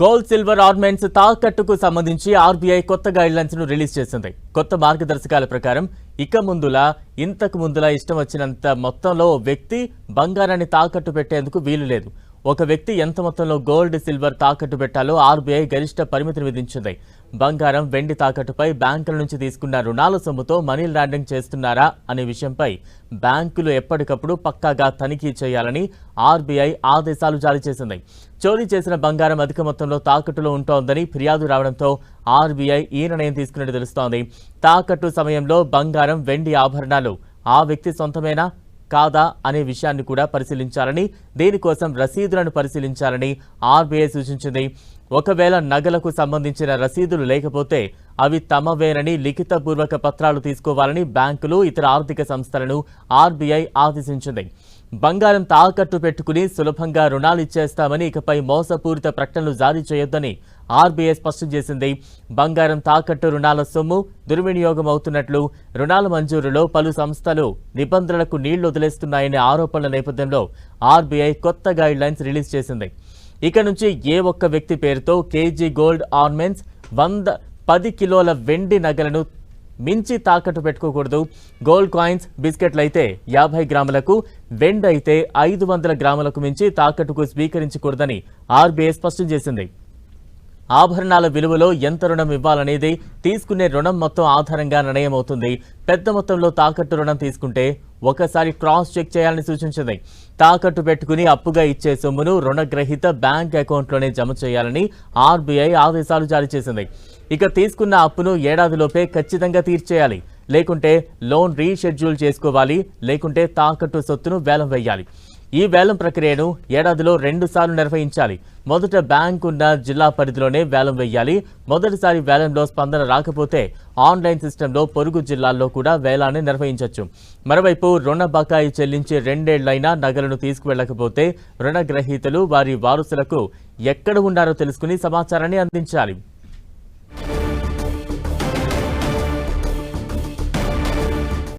Gold silver ornaments తాకట్టుకు సంబంధించి RBI కొత్త గైడ్లైన్స్ను ను రిలీజ్ చేసింది. కొత్త మార్గదర్శకాల ప్రకారం ఇక ముందులా ఇంతకు ముందులా ఇష్టం వచ్చినంత మొత్తంలో వ్యక్తి బంగారాన్ని తాకట్టు పెట్టేందుకు వీలు లేదు. ఒక వ్యక్తి ఎంత మొత్తంలో గోల్డ్ సిల్వర్ తాకట్టు పెట్టాలో ఆర్బీఐ గరిష్ట పరిమితిని విధించింది. బంగారం వెండి తాకట్టుపై బ్యాంకుల నుంచి తీసుకున్న రుణాల సొమ్ముతో మనీ లాండరింగ్ చేస్తున్నారా అనే విషయంపై బ్యాంకులు ఎప్పటికప్పుడు పక్కాగా తనిఖీ చేయాలని ఆర్బీఐ ఆదేశాలు జారీ చేసింది. చోరీ చేసిన బంగారం అధిక మొత్తంలో తాకట్టులో ఉంటోందని ఫిర్యాదు రావడంతో ఆర్బీఐ ఈ నిర్ణయం తీసుకున్నట్టు తెలుస్తోంది. తాకట్టు సమయంలో బంగారం వెండి ఆభరణాలు ఆ వ్యక్తి సొంతమేనా? కాదా అనే విషయాన్ని కూడా పరిశీలించాలని దీనికోసం రసీదులను పరిశీలించాలని ఆర్బీఐ సూచించింది. ఒకవేళ నగలకు సంబంధించిన రసీదులు లేకపోతే అవి తమవేనని లిఖితపూర్వక పత్రాలు తీసుకోవాలని బ్యాంకులు ఇతర ఆర్థిక సంస్థలను ఆర్బీఐ ఆదేశించింది. బంగారం తాకట్టు పెట్టుకుని సులభంగా రుణాలు ఇచ్చేస్తామని ఇకపై మోసపూరిత ప్రకటనలు జారీ చేయొద్దని ఆర్బీఐ స్పష్టం చేసింది. బంగారం తాకట్టు రుణాల సొమ్ము దుర్వినియోగం అవుతున్నట్లు రుణాల మంజూరులో పలు సంస్థలు నిబంధనలకు నీళ్ళు వదిలేస్తున్నాయనే ఆరోపణల నేపథ్యంలో ఆర్బీఐ కొత్త గైడ్ లైన్స్ రిలీజ్ చేసింది. ఇక నుంచి ఏ ఒక్క వ్యక్తి పేరుతో కేజీ గోల్డ్ ఆర్నమెంట్స్ వంద పది కిలోల వెండి నగలను మించి తాకట్టు పెట్టుకోకూడదు. గోల్డ్ కాయిన్స్ బిస్కెట్లు అయితే యాభై గ్రాములకు వెండి అయితే ఐదు వందల గ్రాములకు మించి తాకట్టుకు స్వీకరించకూడదని ఆర్బీఐ స్పష్టం చేసింది. ఆభరణాల విలువలో ఎంత రుణం ఇవ్వాలనేది తీసుకునే రుణం మొత్తం ఆధారంగా నిర్ణయం అవుతుంది పెద్ద మొత్తంలో తాకట్టు రుణం తీసుకుంటే ఒకసారి క్రాస్ చెక్ చేయాలని సూచించింది. తాకట్టు పెట్టుకుని అప్పుగా ఇచ్చే సొమ్మును రుణగ్రహీత బ్యాంక్ అకౌంట్లోనే జమ చేయాలని ఆర్బీఐ ఆదేశాలు జారీ చేసింది. ఇక తీసుకున్న అప్పును ఏడాదిలోపే ఖచ్చితంగా తీర్చేయాలి. లేకుంటే లోన్ రీషెడ్యూల్ చేసుకోవాలి. లేకుంటే తాకట్టు సొత్తును వేలం వేయాలి. ఈ వేలం ప్రక్రియను ఏడాదిలో రెండుసార్లు నిర్వహించాలి. మొదట బ్యాంక్ ఉన్న జిల్లా పరిధిలోనే వేలం వేయాలి. మొదటిసారి వేలంలో స్పందన రాకపోతే ఆన్లైన్ సిస్టంలో పొరుగు జిల్లాల్లో కూడా వేలాన్ని నిర్వహించవచ్చు మరోవైపు రుణ బకాయి చెల్లించి రెండేళ్ళైనా నగలను తీసుకువెళ్ళకపోతే రుణగ్రహీతలు వారి వారసులకు ఎక్కడ ఉన్నారో తెలుసుకుని సమాచారాన్ని అందించాలి.